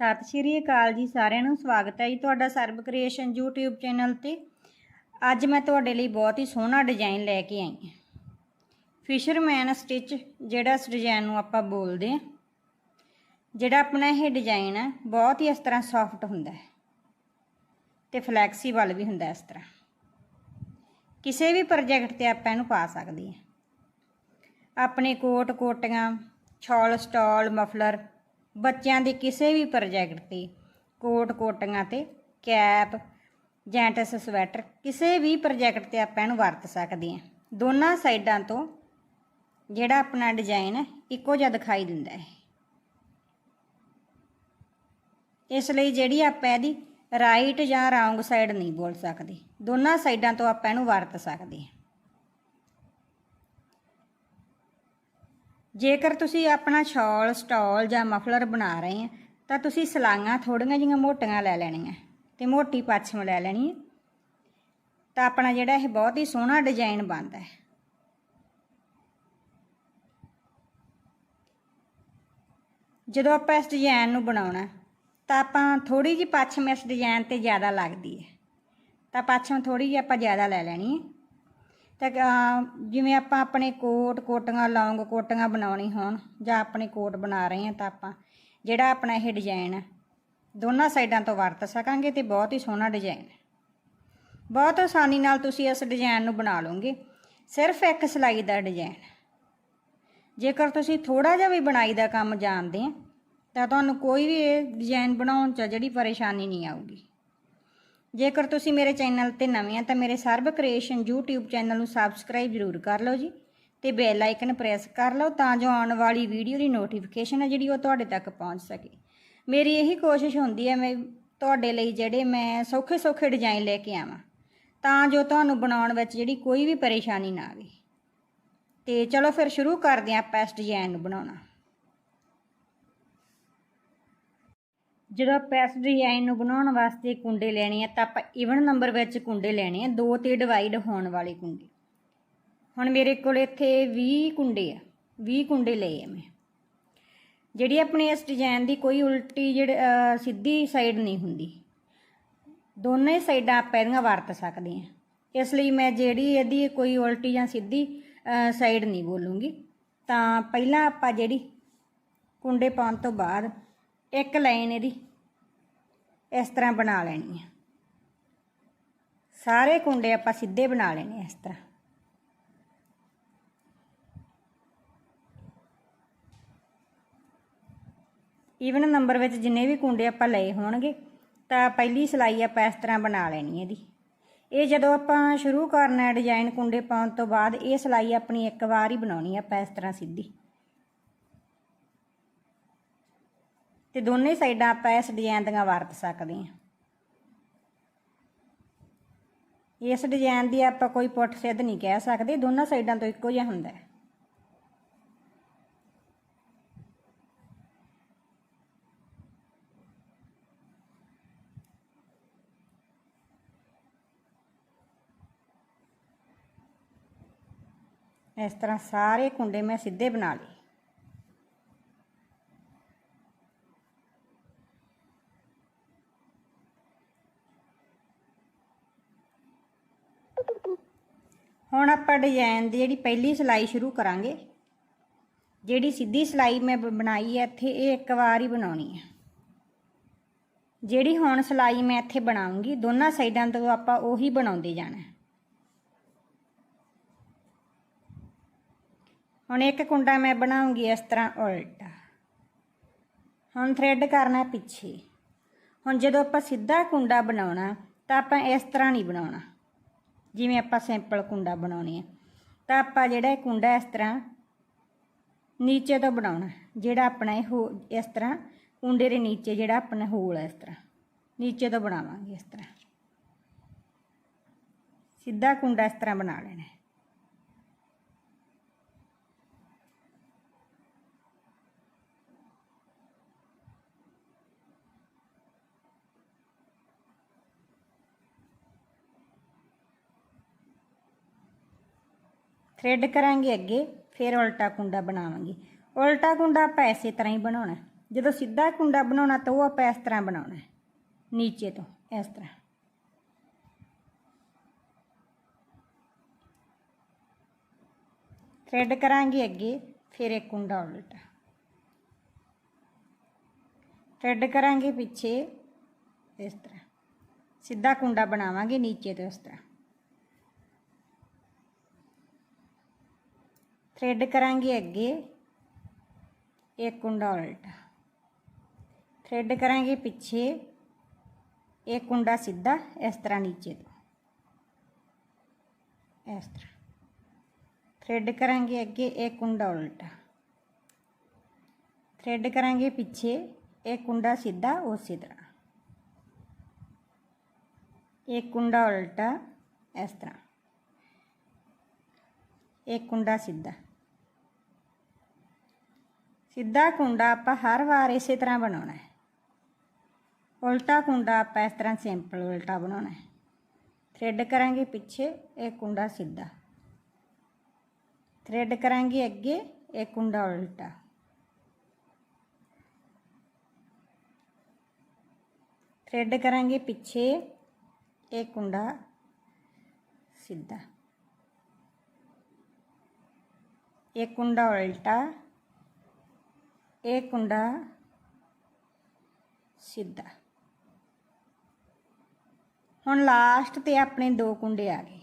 ਸਤਿ ਸ਼੍ਰੀ ਅਕਾਲ ਜੀ ਸਾਰਿਆਂ ਨੂੰ, ਸਵਾਗਤ ਹੈ ਜੀ ਤੁਹਾਡਾ ਸਰਬ ਕ੍ਰੀਏਸ਼ਨ YouTube ਚੈਨਲ ਤੇ। ਅੱਜ ਮੈਂ ਤੁਹਾਡੇ ਲਈ ਬਹੁਤ ਹੀ ਸੋਹਣਾ ਡਿਜ਼ਾਈਨ ਲੈ ਕੇ ਆਈ ਹਾਂ। ਫਿਸ਼ਰਮੈਨ ਸਟਿਚ ਜਿਹੜਾ ਇਸ ਡਿਜ਼ਾਈਨ ਨੂੰ ਆਪਾਂ ਬੋਲਦੇ ਹਾਂ। ਜਿਹੜਾ ਆਪਣਾ ਇਹ ਡਿਜ਼ਾਈਨ ਹੈ, ਬਹੁਤ ਹੀ ਇਸ ਤਰ੍ਹਾਂ ਸੌਫਟ ਹੁੰਦਾ ਹੈ ਤੇ ਫਲੈਕਸੀਬਲ ਵੀ ਹੁੰਦਾ ਇਸ ਤਰ੍ਹਾਂ। ਕਿਸੇ ਵੀ ਪ੍ਰੋਜੈਕਟ ਤੇ ਆਪਾਂ ਇਹਨੂੰ ਪਾ ਸਕਦੇ ਹਾਂ। ਆਪਣੇ ਕੋਟ ਕੋਟੀਆਂ ਛੋਲ ਸਟਾਲ ਮਫਲਰ ਬੱਚਿਆਂ ਦੇ ਕਿਸੇ ਵੀ ਪ੍ਰੋਜੈਕਟ ਤੇ, ਕੋਟ ਕੋਟੀਆਂ ਤੇ, ਕੈਪ, ਜੈਂਟਸ, ਸਵੈਟਰ, ਕਿਸੇ ਵੀ ਪ੍ਰੋਜੈਕਟ ਤੇ ਆਪਾਂ ਇਹਨੂੰ ਵਰਤ ਸਕਦੇ ਹਾਂ। ਦੋਨਾਂ ਸਾਈਡਾਂ ਤੋਂ ਜਿਹੜਾ ਆਪਣਾ ਡਿਜ਼ਾਈਨ ਇੱਕੋ ਜਿਹਾ ਦਿਖਾਈ ਦਿੰਦਾ ਹੈ। ਇਸ ਲਈ ਜਿਹੜੀ ਆਪਾਂ ਇਹਦੀ ਰਾਈਟ ਜਾਂ ਰੌਂਗ ਸਾਈਡ ਨਹੀਂ ਬੋਲ ਸਕਦੇ। ਦੋਨਾਂ ਸਾਈਡਾਂ ਤੋਂ ਆਪਾਂ ਇਹਨੂੰ ਵਰਤ ਸਕਦੇ ਹਾਂ। ਜੇਕਰ ਤੁਸੀਂ ਆਪਣਾ ਸ਼ਾਲ, ਸਟਾਲ ਜਾਂ ਮਫਲਰ ਬਣਾ ਰਹੇ ਆ, ਤਾਂ ਤੁਸੀਂ ਸਲਾਈਆਂ ਥੋੜੀਆਂ ਜਿਹੀਆਂ ਮੋਟੀਆਂ ਲੈ ਲੈਣੀਆਂ ਤੇ ਮੋਟੀ ਪੱਛਮ ਲੈ ਲੈਣੀ ਹੈ ਤਾਂ ਆਪਣਾ ਜਿਹੜਾ ਇਹ ਬਹੁਤ ਹੀ ਸੋਹਣਾ ਡਿਜ਼ਾਈਨ ਬਣਦਾ ਹੈ। ਜਦੋਂ ਆਪਾਂ ਇਸ ਡਿਜ਼ਾਈਨ ਨੂੰ ਬਣਾਉਣਾ, ਤਾਂ ਆਪਾਂ ਥੋੜੀ ਜਿਹੀ ਪੱਛਮ ਇਸ ਡਿਜ਼ਾਈਨ ਤੇ ਜ਼ਿਆਦਾ ਲੱਗਦੀ ਹੈ। ਤਾਂ ਪੱਛਮ ਥੋੜੀ ਜਿਹੀ ਆਪਾਂ ਜ਼ਿਆਦਾ ਲੈ ਲੈਣੀ ਹੈ। ਤਾਂ ਜਿਵੇਂ ਆਪਾਂ ਆਪਣੇ ਕੋਟ, ਕੋਟੀਆਂ, ਲੌਂਗ ਕੋਟੀਆਂ ਬਣਾਉਣੀ ਹੋਣ ਜਾਂ ਆਪਣੇ ਕੋਟ ਬਣਾ ਰਹੇ ਹਾਂ ਤਾਂ ਆਪਾਂ, ਜਿਹੜਾ ਆਪਣਾ ਇਹ ਡਿਜ਼ਾਈਨ ਹੈ ਦੋਨਾਂ ਸਾਈਡਾਂ ਤੋਂ ਵਰਤ ਸਕਾਂਗੇ ਤੇ ਬਹੁਤ ਹੀ ਸੋਹਣਾ ਡਿਜ਼ਾਈਨ ਹੈ ਬਹੁਤ ਆਸਾਨੀ ਨਾਲ ਤੁਸੀਂ ਇਸ ਡਿਜ਼ਾਈਨ ਨੂੰ ਬਣਾ ਲਓਗੇ। ਸਿਰਫ ਇੱਕ ਸਿਲਾਈ ਦਾ ਡਿਜ਼ਾਈਨ ਜੇਕਰ ਤੁਸੀਂ ਥੋੜਾ ਜਿਹਾ ਵੀ ਬਣਾਈ ਦਾ ਕੰਮ ਜਾਣਦੇ ਆ, ਤਾਂ ਤੁਹਾਨੂੰ ਕੋਈ ਵੀ ਇਹ ਡਿਜ਼ਾਈਨ ਬਣਾਉਣ 'ਚ ਜਿਹੜੀ ਪਰੇਸ਼ਾਨੀ ਨਹੀਂ ਆਊਗੀ। ਜੇਕਰ ਤੁਸੀਂ ਮੇਰੇ ਚੈਨਲ ਤੇ ਨਵੇਂ ਆ ਤਾਂ ਮੇਰੇ ਸਰਬ ਕ੍ਰੀਏਸ਼ਨ YouTube ਚੈਨਲ ਨੂੰ ਸਬਸਕ੍ਰਾਈਬ ਜ਼ਰੂਰ ਕਰ ਲਓ ਜੀ ਤੇ ਬੈਲ ਆਈਕਨ ਪ੍ਰੈਸ ਕਰ ਲਓ ਤਾਂ ਜੋ ਆਉਣ ਵਾਲੀ ਵੀਡੀਓ ਦੀ ਨੋਟੀਫਿਕੇਸ਼ਨ ਹੈ ਜਿਹੜੀ ਉਹ ਤੁਹਾਡੇ ਤੱਕ ਪਹੁੰਚ ਸਕੇ। ਮੇਰੀ ਇਹੀ ਕੋਸ਼ਿਸ਼ ਹੁੰਦੀ ਹੈ ਮੈਂ ਤੁਹਾਡੇ ਲਈ ਜਿਹੜੇ ਮੈਂ ਸੌਖੇ ਸੌਖੇ ਡਿਜ਼ਾਈਨ ਲੈ ਕੇ ਆਵਾਂ, ਤਾਂ ਜੋ ਤੁਹਾਨੂੰ ਬਣਾਉਣ ਵਿੱਚ ਜਿਹੜੀ ਕੋਈ ਵੀ ਪਰੇਸ਼ਾਨੀ ਨਾ ਆਵੇ। ਤੇ ਚਲੋ ਫਿਰ ਸ਼ੁਰੂ ਕਰਦੇ ਹਾਂ ਆਪਾਂ ਇਸ ਡਿਜ਼ਾਈਨ ਨੂੰ ਬਣਾਉਣਾ। ਜਦੋਂ ਆਪਾਂ ਇਸ ਡਿਜ਼ਾਈਨ ਨੂੰ ਬਣਾਉਣ ਵਾਸਤੇ ਕੁੰਡੇ ਲੈਣੇ ਆ, ਤਾਂ ਆਪਾਂ ਇਵਨ ਨੰਬਰ ਵਿੱਚ ਕੁੰਡੇ ਲੈਣੇ ਆ, ਦੋ ਤੇ ਡਿਵਾਈਡ ਹੋਣ ਵਾਲੇ ਕੁੰਡੇ। ਹੁਣ ਮੇਰੇ ਕੋਲ ਇੱਥੇ 20 ਕੁੰਡੇ ਆ 20 ਕੁੰਡੇ ਲਏ ਆ ਮੈਂ। ਜਿਹੜੀ ਆਪਣੀ ਇਸ ਡਿਜ਼ਾਈਨ ਦੀ ਕੋਈ ਉਲਟੀ ਜਿਹੜੀ ਸਿੱਧੀ ਸਾਈਡ ਨਹੀਂ ਹੁੰਦੀ। ਦੋਨੇ ਸਾਈਡਾਂ ਆਪਾਂ ਇਹਦੀਆਂ ਵਰਤ ਸਕਦੇ ਹਾਂ ਇਸ ਲਈ ਮੈਂ ਜਿਹੜੀ ਇਹਦੀ ਕੋਈ ਉਲਟੀ ਜਾਂ ਸਿੱਧੀ ਸਾਈਡ ਨਹੀਂ ਬੋਲੂੰਗੀ। ਤਾਂ ਪਹਿਲਾਂ ਆਪਾਂ ਜਿਹੜੀ ਕੁੰਡੇ ਪਾਉਣ ਤੋਂ ਬਾਅਦ ਇੱਕ ਲਾਈਨ ਇਹਦੀ। ਇਸ ਤਰ੍ਹਾਂ ਬਣਾ ਲੈਣੀ ਹੈ ਸਾਰੇ ਕੁੰਡੇ ਆਪਾਂ ਸਿੱਧੇ ਬਣਾ ਲੈਣੇ ਇਸ ਤਰ੍ਹਾਂ। ਈਵਨ ਨੰਬਰ ਵਿੱਚ ਜਿੰਨੇ ਵੀ ਕੁੰਡੇ ਆਪਾਂ ਲਏ ਹੋਣਗੇ, ਤਾਂ ਪਹਿਲੀ ਸਿਲਾਈ ਆਪਾਂ ਇਸ ਤਰ੍ਹਾਂ ਬਣਾ ਲੈਣੀ ਹੈ ਇਹਦੀ। ਇਹ ਜਦੋਂ ਆਪਾਂ ਸ਼ੁਰੂ ਕਰਨਾ ਹੈ ਡਿਜ਼ਾਈਨ ਕੁੰਡੇ ਪਾਉਣ ਤੋਂ ਬਾਅਦ, ਇਹ ਸਿਲਾਈ ਆਪਣੀ ਇੱਕ ਵਾਰ ਹੀ ਬਣਾਉਣੀ ਹੈ ਆਪਾਂ ਇਸ ਤਰ੍ਹਾਂ ਸਿੱਧੀ। ਤੇ ਦੋਨੇ ਸਾਈਡਾਂ ਆਪਾਂ ਇਸ ਡਿਜ਼ਾਈਨ ਦੀਆਂ ਵਰਤ ਸਕਦੇ ਹਾਂ। ਇਸ ਡਿਜ਼ਾਈਨ ਦੀ ਆਪਾਂ ਕੋਈ ਪੁੱਠ ਸਿੱਧ ਨਹੀਂ ਕਹਿ ਸਕਦੇ, ਦੋਨਾਂ ਸਾਈਡਾਂ ਤੋਂ ਇੱਕੋ ਜਿਹਾ ਹੁੰਦਾ ਹੈ। ਇਸ ਤਰ੍ਹਾਂ ਸਾਰੇ ਕੁੰਡੇ ਮੈਂ ਸਿੱਧੇ ਬਣਾ ਲਏ। ਹੁਣ ਆਪਾਂ ਡਿਜ਼ਾਈਨ ਦੀ ਜਿਹੜੀ ਪਹਿਲੀ ਸਿਲਾਈ ਸ਼ੁਰੂ ਕਰਾਂਗੇ। ਜਿਹੜੀ ਸਿੱਧੀ ਸਿਲਾਈ ਮੈਂ ਬ- ਬਣਾਈ ਹੈ, ਇੱਥੇ ਇਹ ਇੱਕ ਵਾਰ ਹੀ ਬਣਾਉਣੀ ਹੈ। ਜਿਹੜੀ ਹੁਣ ਸਿਲਾਈ ਮੈਂ ਇੱਥੇ ਬਣਾਉਂਗੀ, ਦੋਨਾਂ ਸਾਈਡਾਂ ਤੋਂ ਆਪਾਂ ਉਹੀ ਬਣਾਉਂਦੇ ਜਾਣਾ ਹੁਣ ਇੱਕ ਕੁੰਡਾ ਮੈਂ ਬਣਾਉਂਗੀ ਇਸ ਤਰ੍ਹਾਂ ਉਲਟਾ। ਹੁਣ ਥ੍ਰੈਡ ਕਰਨਾ ਪਿੱਛੇ। ਹੁਣ ਜਦੋਂ ਆਪਾਂ ਸਿੱਧਾ ਕੁੰਡਾ ਬਣਾਉਣਾ, ਤਾਂ ਆਪਾਂ ਇਸ ਤਰ੍ਹਾਂ ਨਹੀਂ ਬਣਾਉਣਾ। ਜਿਵੇਂ ਆਪਾਂ ਸਿੰਪਲ ਕੁੰਡਾ ਬਣਾਉਣੇ ਆ। ਤਾਂ ਆਪਾਂ ਜਿਹੜਾ ਇਹ ਕੁੰਡਾ ਇਸ ਤਰ੍ਹਾਂ ਨੀਚੇ ਤੋਂ ਬਣਾਉਣਾ। ਜਿਹੜਾ ਆਪਣਾ ਇਹ ਹੋ, ਇਸ ਤਰ੍ਹਾਂ ਕੁੰਡੇ ਦੇ ਨੀਚੇ ਜਿਹੜਾ ਆਪਣਾ ਹੋਲ ਹੈ ਇਸ ਤਰ੍ਹਾਂ। ਨੀਚੇ ਤੋਂ ਬਣਾਵਾਂਗੇ ਇਸ ਤਰ੍ਹਾਂ। ਸਿੱਧਾ ਕੁੰਡਾ ਇਸ ਤਰ੍ਹਾਂ ਬਣਾ ਲੈਣਾ। ਥ੍ਰੈਡ ਕਰਾਂਗੇ ਅੱਗੇ, ਫਿਰ ਉਲਟਾ ਕੁੰਡਾ ਬਣਾਵਾਂਗੇ। ਉਲਟਾ ਕੁੰਡਾ ਆਪਾਂ ਇਸੇ ਤਰ੍ਹਾਂ ਹੀ ਬਣਾਉਣਾ। ਜਦੋਂ ਸਿੱਧਾ ਕੁੰਡਾ ਬਣਾਉਣਾ ਤਾਂ ਉਹ ਆਪਾਂ ਇਸ ਤਰ੍ਹਾਂ ਬਣਾਉਣਾ ਨੀਚੇ ਤੋਂ, ਇਸ ਤਰ੍ਹਾਂ। ਥ੍ਰੈਡ ਕਰਾਂਗੇ ਅੱਗੇ, ਫਿਰ ਇੱਕ ਕੁੰਡਾ ਉਲਟਾ। ਥ੍ਰੈਡ ਕਰਾਂਗੇ ਪਿੱਛੇ, ਇਸ ਤਰ੍ਹਾਂ। ਸਿੱਧਾ ਕੁੰਡਾ ਬਣਾਵਾਂਗੇ ਨੀਚੇ ਤੋਂ ਇਸ ਤਰ੍ਹਾਂ। ਥਰੈਡ ਕਰਾਂਗੇ ਅੱਗੇ। ਇੱਕ ਕੁੰਡਾ ਉਲਟਾ। ਥਰੈਡ ਕਰਾਂਗੇ ਪਿੱਛੇ। ਇੱਕ ਕੁੰਡਾ ਸਿੱਧਾ ਇਸ ਤਰ੍ਹਾਂ ਨੀਚੇ ਤੋਂ। ਇਸ ਤਰ੍ਹਾਂ। ਥਰੈਡ ਕਰਾਂਗੇ ਅੱਗੇ, ਇੱਕ ਕੁੰਡਾ ਉਲਟਾ। ਥ੍ਰੈਡ ਕਰਾਂਗੇ ਪਿੱਛੇ। ਇੱਕ ਕੁੰਡਾ ਸਿੱਧਾ ਉਸੇ ਤਰ੍ਹਾਂ। ਇੱਕ ਕੁੰਡਾ ਉਲਟਾ ਇਸ ਤਰ੍ਹਾਂ। ਇੱਕ ਕੁੰਡਾ ਸਿੱਧਾ। ਸਿੱਧਾ ਕੁੰਡਾ ਆਪਾਂ ਹਰ ਵਾਰ ਇਸੇ ਤਰ੍ਹਾਂ ਬਣਾਉਣਾ ਹੈ। ਉਲਟਾ ਕੁੰਡਾ ਆਪਾਂ ਇਸ ਤਰ੍ਹਾਂ ਸਿੰਪਲ ਉਲਟਾ ਬਣਾਉਣਾ ਹੈ। ਥ੍ਰੈਡ ਕਰਾਂਗੇ ਪਿੱਛੇ, ਇਹ ਕੁੰਡਾ ਸਿੱਧਾ। ਥ੍ਰੈਡ ਕਰਾਂਗੇ ਅੱਗੇ, ਇਹ ਕੁੰਡਾ ਉਲਟਾ। ਥ੍ਰੈਡ ਕਰਾਂਗੇ ਪਿੱਛੇ, ਇਹ ਕੁੰਡਾ ਸਿੱਧਾ। ਇੱਕ ਕੁੰਡਾ ਉਲਟਾ। ਇਹ ਕੁੰਡਾ ਸਿੱਧਾ। ਹੁਣ ਲਾਸਟ ਤੇ ਆਪਣੇ ਦੋ ਕੁੰਡੇ ਆ ਗਏ।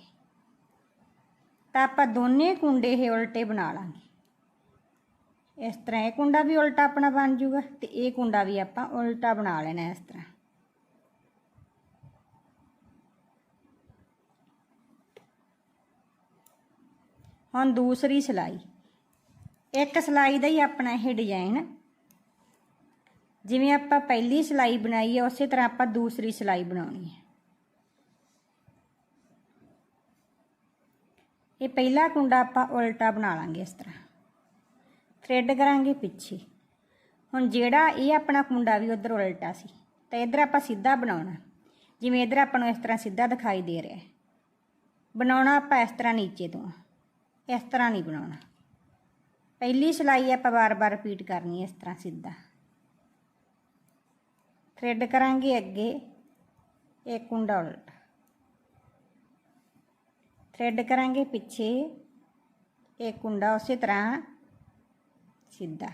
ਤਾਂ ਆਪਾਂ ਦੋਨੇ ਕੁੰਡੇ ਇਹ ਉਲਟੇ ਬਣਾ ਲਾਂਗੇ। ਇਸ ਤਰ੍ਹਾਂ ਇਹ ਕੁੰਡਾ ਵੀ ਉਲਟਾ ਆਪਣਾ ਬਣ ਜਾਊਗਾ ਤੇ ਇਹ ਕੁੰਡਾ ਵੀ ਆਪਾਂ ਉਲਟਾ ਬਣਾ ਲੈਣਾ ਇਸ ਤਰ੍ਹਾਂ। ਹੁਣ ਦੂਸਰੀ ਸਿਲਾਈ। ਇੱਕ ਸਿਲਾਈ ਦਾ ਹੀ ਆਪਣਾ ਇਹ ਡਿਜ਼ਾਈਨ ਜਿਵੇਂ ਆਪਾਂ ਪਹਿਲੀ ਸਿਲਾਈ ਬਣਾਈ ਹੈ ਉਸੇ ਤਰ੍ਹਾਂ ਆਪਾਂ ਦੂਸਰੀ ਸਿਲਾਈ ਬਣਾਉਣੀ ਹੈ ਇਹ ਪਹਿਲਾ ਕੁੰਡਾ ਆਪਾਂ ਉਲਟਾ ਬਣਾ ਲਾਂਗੇ ਇਸ ਤਰ੍ਹਾਂ। ਥ੍ਰੈਡ ਕਰਾਂਗੇ ਪਿੱਛੇ। ਹੁਣ ਜਿਹੜਾ ਇਹ ਆਪਣਾ ਕੁੰਡਾ ਵੀ ਉਧਰ ਉਲਟਾ ਸੀ, ਤਾਂ ਇਧਰ ਆਪਾਂ ਸਿੱਧਾ ਬਣਾਉਣਾ। ਜਿਵੇਂ ਇਧਰ ਆਪਾਂ ਨੂੰ ਇਸ ਤਰ੍ਹਾਂ ਸਿੱਧਾ ਦਿਖਾਈ ਦੇ ਰਿਹਾ। ਹੈ ਬਣਾਉਣਾ ਆਪਾਂ ਇਸ ਤਰ੍ਹਾਂ ਨੀਚੇ ਤੋਂ। ਇਸ ਤਰ੍ਹਾਂ ਨਹੀਂ ਬਣਾਉਣਾ। ਪਹਿਲੀ ਸਿਲਾਈ ਆਪਾਂ ਬਾਰ-ਬਾਰ ਰਿਪੀਟ ਕਰਨੀ ਹੈ ਇਸ ਤਰ੍ਹਾਂ ਸਿੱਧਾ। ਥ੍ਰੈਡ ਕਰਾਂਗੇ ਅੱਗੇ ਇੱਕ ਕੁੰਡਾ ਉਲਟਾ। ਥ੍ਰੈਡ ਕਰਾਂਗੇ ਪਿੱਛੇ ਇੱਕ ਕੁੰਡਾ ਉਸੇ ਤਰ੍ਹਾਂ ਸਿੱਧਾ।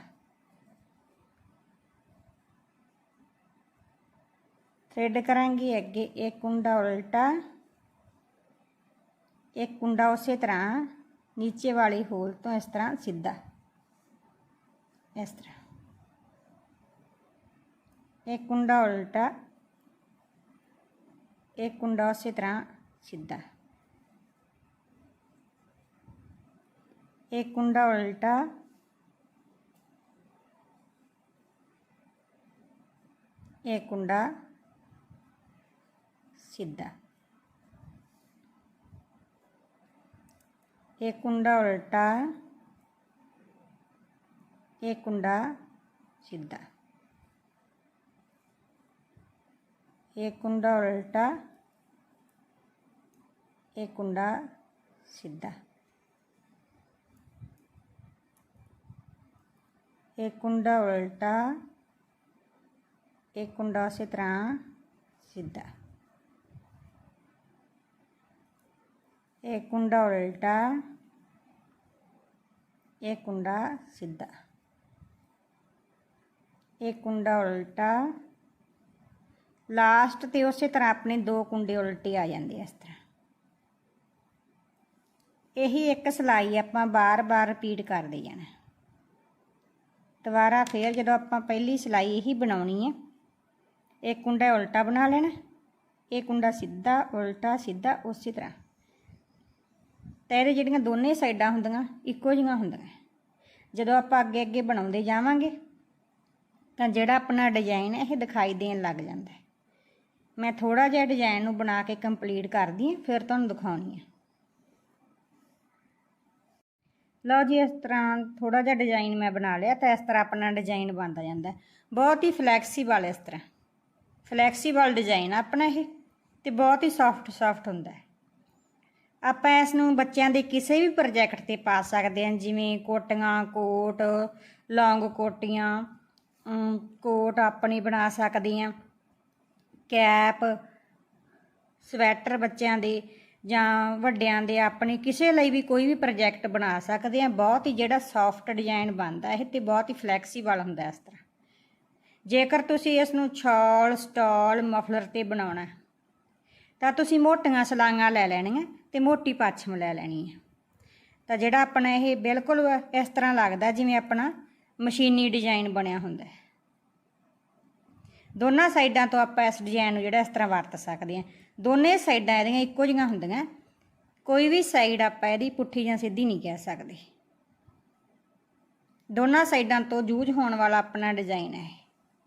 ਥ੍ਰੈਡ ਕਰਾਂਗੇ ਅੱਗੇ ਇੱਕ ਕੁੰਡਾ ਉਲਟਾ ਇੱਕ ਕੁੰਡਾ ਉਸੇ ਤਰ੍ਹਾਂ ਨੀਚੇ ਵਾਲੀ ਹੋਲ ਤੋਂ ਇਸ ਤਰ੍ਹਾਂ ਸਿੱਧਾ। ਇਸ ਤਰ੍ਹਾਂ ਇੱਕ ਕੁੰਡਾ ਉਲਟਾ ਇੱਕ ਕੁੰਡਾ ਉਸੇ ਤਰ੍ਹਾਂ ਸਿੱਧਾ एक कुंडा उल्टा एक कुंडा सीधा एक कुंडा उल्टा एक कुंडा सीधा एक कुंडा उल्टा ఏకుండా సిద్ధ ఏకుండా ఉల్టా ఏకుండా సిద్ధ ఏకుండా ఉల్టా ఏకుండా చిత్ర సిద్ధ ఏకుండా ఉల్టా ఏకుండా సిద్ధ ਇਹ ਕੁੰਡਾ ਉਲਟਾ। ਲਾਸਟ ਤੇ ਉਸੇ ਤਰ੍ਹਾਂ ਆਪਣੇ ਦੋ ਕੁੰਡੇ ਉਲਟੇ ਆ ਜਾਂਦੇ ਇਸ ਤਰ੍ਹਾਂ। ਇਹੀ ਇੱਕ ਸਲਾਈ ਆਪਾਂ ਬਾਰ-ਬਾਰ ਰਿਪੀਟ ਕਰਦੇ ਜਾਣਾ। ਦੁਬਾਰਾ ਫੇਰ ਜਦੋਂ ਆਪਾਂ ਪਹਿਲੀ ਸਲਾਈ ਇਹੀ ਬਣਾਉਣੀ ਹੈ ਇਹ ਕੁੰਡਾ ਉਲਟਾ ਬਣਾ ਲੈਣਾ, ਇਹ ਕੁੰਡਾ ਸਿੱਧਾ, ਉਲਟਾ, ਸਿੱਧਾ, ਉਸੇ ਤਰ੍ਹਾਂ। ਤੇ ਇਹਦੇ ਜਿਹੜੀਆਂ ਦੋਨੇ ਸਾਈਡਾਂ ਹੁੰਦੀਆਂ, ਇੱਕੋ ਜਿਹੀਆਂ ਹੁੰਦੀਆਂ। ਜਦੋਂ ਆਪਾਂ ਅੱਗੇ ਅੱਗੇ ਬਣਾਉਂਦੇ ਜਾਵਾਂਗੇ ਤਾਂ ਜਿਹੜਾ ਆਪਣਾ ਡਿਜ਼ਾਈਨ ਹੈ ਇਹ ਦਿਖਾਈ ਦੇਣ ਲੱਗ ਜਾਂਦਾ ਹੈ। ਮੈਂ ਥੋੜਾ ਜਿਹਾ ਡਿਜ਼ਾਈਨ ਨੂੰ ਬਣਾ ਕੇ ਕੰਪਲੀਟ ਕਰਦੀ ਹਾਂ, ਫਿਰ ਤੁਹਾਨੂੰ ਦਿਖਾਉਣੀ ਹੈ ਲਓ ਜੀ, ਇਸ ਤਰ੍ਹਾਂ ਥੋੜਾ ਜਿਹਾ ਡਿਜ਼ਾਈਨ ਮੈਂ ਬਣਾ ਲਿਆ ਤਾਂ ਇਸ ਤਰ੍ਹਾਂ ਆਪਣਾ ਡਿਜ਼ਾਈਨ ਬਣਦਾ ਜਾਂਦਾ ਬਹੁਤ ਹੀ ਫਲੈਕਸੀਬਲ ਇਸ ਤਰ੍ਹਾਂ। ਫਲੈਕਸੀਬਲ ਡਿਜ਼ਾਈਨ ਆਪਣਾ ਇਹ ਤੇ ਬਹੁਤ ਹੀ ਸੌਫਟ ਸੌਫਟ ਹੁੰਦਾ ਹੈ। ਆਪਾਂ ਇਸ ਨੂੰ ਬੱਚਿਆਂ ਦੇ ਕਿਸੇ ਵੀ ਪ੍ਰੋਜੈਕਟ ਤੇ ਪਾ ਸਕਦੇ ਹਾਂ, ਜਿਵੇਂ ਕੋਟੀਆਂ, ਕੋਟ, ਲੌਂਗ ਕੋਟੀਆਂ ਕੋਟ ਆਪਣੀ ਬਣਾ ਸਕਦੀ ਆ। ਕੈਪ, ਸਵੈਟਰ ਬੱਚਿਆਂ ਦੇ ਜਾਂ ਵੱਡਿਆਂ ਦੇ ਆਪਣੇ ਕਿਸੇ ਲਈ ਵੀ ਕੋਈ ਵੀ ਪ੍ਰੋਜੈਕਟ ਬਣਾ ਸਕਦੇ ਆ। ਬਹੁਤ ਹੀ ਜਿਹੜਾ ਸੌਫਟ ਡਿਜ਼ਾਈਨ ਬਣਦਾ, ਇਹ ਤੇ ਬਹੁਤ ਹੀ ਫਲੈਕਸੀਬਲ ਹੁੰਦਾ ਇਸ ਤਰ੍ਹਾਂ। ਜੇਕਰ ਤੁਸੀਂ ਇਸ ਨੂੰ ਛਾਲ, ਸਟਾਲ, ਮਫਲਰ ਤੇ ਬਣਾਉਣਾ ਤਾਂ ਤੁਸੀਂ ਮੋਟੀਆਂ ਸਲਾਈਆਂ ਲੈ ਲੈਣੀਆਂ ਤੇ ਮੋਟੀ ਪੱਛਮ ਲੈ ਲੈਣੀ ਹੈ। ਤਾਂ ਜਿਹੜਾ ਆਪਣਾ ਇਹ ਬਿਲਕੁਲ ਇਸ ਤਰ੍ਹਾਂ ਲੱਗਦਾ ਜਿਵੇਂ ਆਪਣਾ ਮਸ਼ੀਨੀ ਡਿਜ਼ਾਈਨ ਬਣਿਆ ਹੁੰਦਾ ਹੈ। ਦੋਨਾਂ ਸਾਈਡਾਂ ਤੋਂ ਆਪਾਂ ਇਸ ਡਿਜ਼ਾਈਨ ਨੂੰ ਜਿਹੜਾ ਇਸ ਤਰ੍ਹਾਂ ਵਰਤ ਸਕਦੇ ਹਾਂ। ਦੋਨੇ ਸਾਈਡਾਂ ਇਹਦੀਆਂ ਇੱਕੋ ਜਿਹੀਆਂ ਹੁੰਦੀਆਂ। ਕੋਈ ਵੀ ਸਾਈਡ ਆਪਾਂ ਇਹਦੀ ਪੁੱਠੀ ਜਾਂ ਸਿੱਧੀ ਨਹੀਂ ਕਹਿ ਸਕਦੇ। ਦੋਨਾਂ ਸਾਈਡਾਂ ਤੋਂ ਯੂਜ਼ ਹੋਣ ਵਾਲਾ ਆਪਣਾ ਡਿਜ਼ਾਈਨ ਹੈ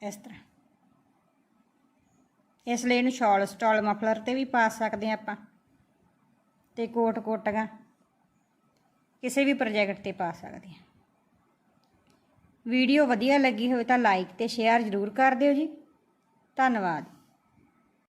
ਇਸ ਤਰ੍ਹਾਂ। ਇਸ ਲਈ ਇਹਨੂੰ ਸ਼ਾਲ ਸਟਾਲ ਮਫਲਰ ਤੇ ਵੀ ਪਾ ਸਕਦੇ ਹਾਂ ਆਪਾਂ। ਤੇ ਕੋਟ ਕੋਟਗਾ ਕਿਸੇ ਵੀ ਪ੍ਰੋਜੈਕਟ ਤੇ ਪਾ ਸਕਦੇ ਹਾਂ। ਵੀਡੀਓ ਵਧੀਆ ਲੱਗੀ ਹੋਵੇ ਤਾਂ ਲਾਈਕ ਤੇ ਸ਼ੇਅਰ ਜ਼ਰੂਰ ਕਰ ਦਿਓ ਜੀ। ਧੰਨਵਾਦ।